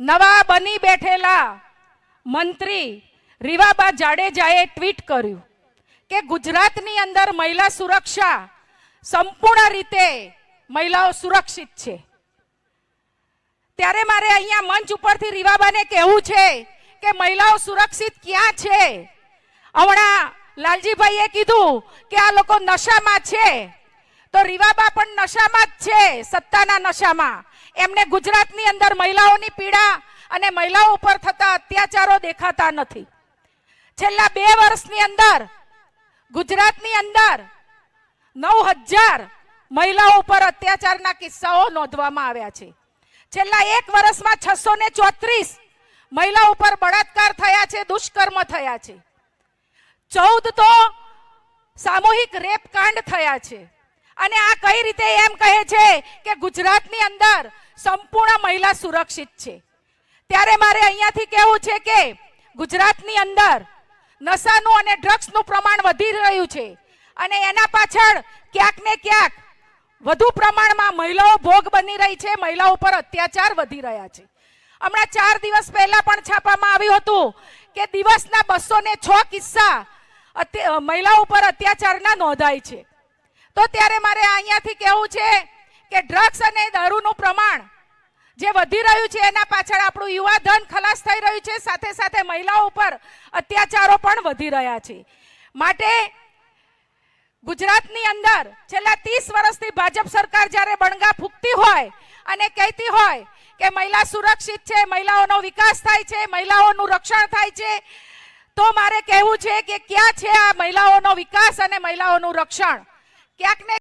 નવા બની બેઠેલા મંત્રી રીવાબા જાડેજાએ ટ્વીટ કર્યું કે ગુજરાતની અંદર મહિલા સુરક્ષા સંપૂર્ણ રીતે મહિલાઓ સુરક્ષિત છે. ત્યારે મારે અહીંયા મંચ ઉપરથી રીવાબાને કહેવું છે કે મહિલાઓ સુરક્ષિત ક્યાં છે? હમણાં લાલજીભાઈએ કીધું કે આ લોકો નશામાં છે. તો રીવાબા પણ નશામાં જ છે, સત્તાના નશામાં. એમને ગુજરાતની અંદર મહિલાઓની પીડા અને મહિલાઓ ઉપર થતા અત્યાચારો દેખાતા નથી. છેલ્લા બે વર્ષની અંદર, ગુજરાતની અંદર નવ હજાર મહિલાઓ ઉપર અત્યાચારના કિસ્સાઓ નોંધવામાં આવ્યા છે. છેલ્લા એક વર્ષમાં છસો ને ચોત્રીસ મહિલા ઉપર બળાત્કાર થયા છે, દુષ્કર્મ થયા છે. ચૌદ તો સામૂહિક રેપ કાંડ થયા છે. અને આ કઈ રીતે એમ કહે છે કે ગુજરાતની અંદર સંપૂર્ણ મહિલા સુરક્ષિત છે? ત્યારે મારે અહીંયાથી કહેવું છે કે ગુજરાતની અંદર નશાનું અને ડ્રગ્સનું પ્રમાણ વધી રહ્યું છે અને એના પાછળ ક્યાંક ને ક્યાંક વધુ પ્રમાણમાં મહિલાઓ ભોગ બની રહી છે, મહિલાઓ પર અત્યાચાર વધી રહ્યા છે. હમણાં ચાર દિવસ પહેલા પણ છાપામાં આવ્યું હતું કે દિવસના બસો ને છ કિસ્સા મહિલાઓ ઉપર અત્યાચારના નોંધાય છે. તો ત્યારે મારે અહીંયાથી કહેવું છે કે ડ્રગ્સ અને દારૂનું પ્રમાણ જે વધી રહ્યું છે, એના પાછળ આપણું યુવા ધન ખલાસ થઈ રહ્યું છે, સાથે સાથે મહિલાઓ ઉપર અત્યાચારો પણ વધી રહ્યા છે. માટે ગુજરાતની અંદર છેલ્લા ત્રીસ વર્ષથી ભાજપ સરકાર જ્યારે બણગા ફૂંકતી હોય અને કહેતી હોય કે મહિલા સુરક્ષિત છે, મહિલાઓનો વિકાસ થાય છે, મહિલાઓનું રક્ષણ થાય છે, તો મારે કહેવું છે કે ક્યાં છે આ મહિલાઓનો વિકાસ અને મહિલાઓનું રક્ષણ? ક્યાંક ને